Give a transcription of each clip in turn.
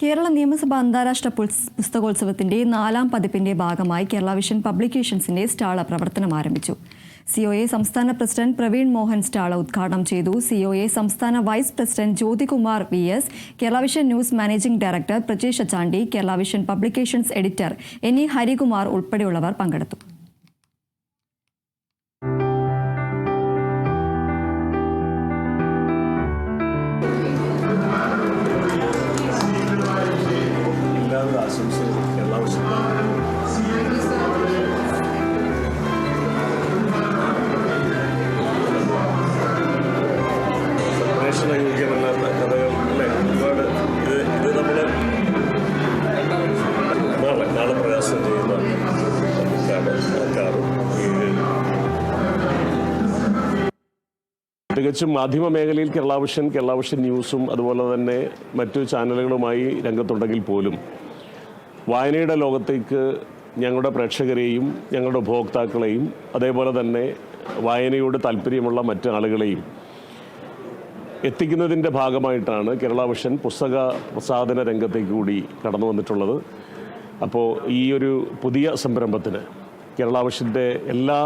കേരള നിയമസഭ അന്താരാഷ്ട്ര പുസ്തകോത്സവത്തിന്റെ നാലാം പതിപ്പിന്റെ ഭാഗമായി കേരള വിഷൻ പബ്ലിക്കേഷൻസിന്റെ സ്റ്റാള പ്രവർത്തനം ആരംഭിച്ചു. സിഒഎ സംസ്ഥാന പ്രസിഡന്റ് പ്രവീൺ മോഹൻ സ്റ്റാള ഉദ്ഘാടനം ചെയ്തു. സിഒഎ സംസ്ഥാന vice president Jyothikumar V S Kerala vision news managing director Prajesh Chandy Kerala vision publications editor E Harikumar ഉൾപ്പെടെയുള്ളവർ പങ്കെടുത്തു. നമ്മൾ തികച്ചും മാധ്യമ മേഖലയിൽ കേരളാവിഷൻ കേരളാവിഷൻ ന്യൂസും അതുപോലെ തന്നെ മറ്റു ചാനലുകളുമായി രംഗത്തുണ്ടെങ്കിൽ പോലും വായനയുടെ ലോകത്തേക്ക് ഞങ്ങളുടെ പ്രേക്ഷകരെയും ഞങ്ങളുടെ ഉപഭോക്താക്കളെയും അതേപോലെ തന്നെ വായനയോട് താല്പര്യമുള്ള മറ്റ് ആളുകളെയും എത്തിക്കുന്നതിന്റെ ഭാഗമായിട്ടാണ് കേരള വിഷൻ പുസ്തക പ്രസാധന രംഗത്തേക്ക് കൂടി കടന്നു വന്നിട്ടുള്ളത്. അപ്പോൾ ഈ ഒരു പുതിയ സംരംഭത്തിന് കേരള വിഷന്റെ എല്ലാ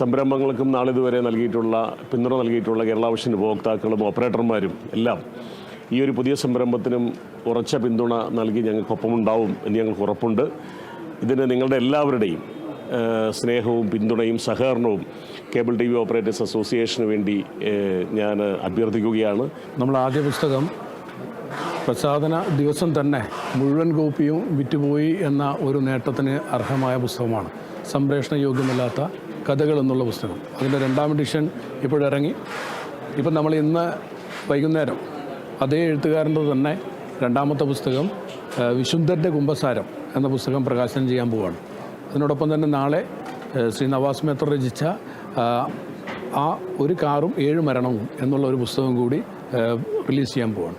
സംരംഭങ്ങൾക്കും നാളിതുവരെ നൽകിയിട്ടുള്ള പിന്തുണ നൽകിയിട്ടുള്ള കേരള വിഷൻ ഉപഭോക്താക്കളും ഓപ്പറേറ്റർമാരും എല്ലാം ഈ ഒരു പുതിയ സംരംഭത്തിനും ഉറച്ച പിന്തുണ നൽകി ഞങ്ങൾക്കൊപ്പമുണ്ടാവും എന്ന് ഞങ്ങൾക്ക് ഉറപ്പുണ്ട്. ഇതിന് നിങ്ങളുടെ എല്ലാവരുടെയും സ്നേഹവും പിന്തുണയും സഹകരണവും കേബിൾ ടി വി ഓപ്പറേറ്റേഴ്സ് അസോസിയേഷന് വേണ്ടി ഞാൻ അഭ്യർത്ഥിക്കുകയാണ്. നമ്മൾ ആദ്യ പുസ്തകം പ്രസാദന ദിവസം തന്നെ മുഴുവൻ കോപ്പിയും വിറ്റുപോയി എന്ന ഒരു നേട്ടത്തിന് അർഹമായ പുസ്തകമാണ്. സംപ്രേഷണ യോഗ്യമല്ലാത്ത കഥകൾ എന്നുള്ള പുസ്തകം. അതിന്റെ രണ്ടാം എഡിഷൻ ഇപ്പോഴിറങ്ങി. ഇപ്പം നമ്മൾ ഇന്ന് വൈകുന്നേരം അതേ എഴുത്തുകാരന്റെ തന്നെ രണ്ടാമത്തെ പുസ്തകം വിശുദ്ധന്റെ കുംഭസാരം എന്ന പുസ്തകം പ്രകാശനം ചെയ്യാൻ പോവുകയാണ് അതിനോടൊപ്പം തന്നെ നാളെ ശ്രീ നവാസ് മേത്തർ രചിച്ച ആ ഒരു കാറും ഏഴ് മരണവും എന്നുള്ള ഒരു പുസ്തകം കൂടി റിലീസ് ചെയ്യാൻ പോവാണ്.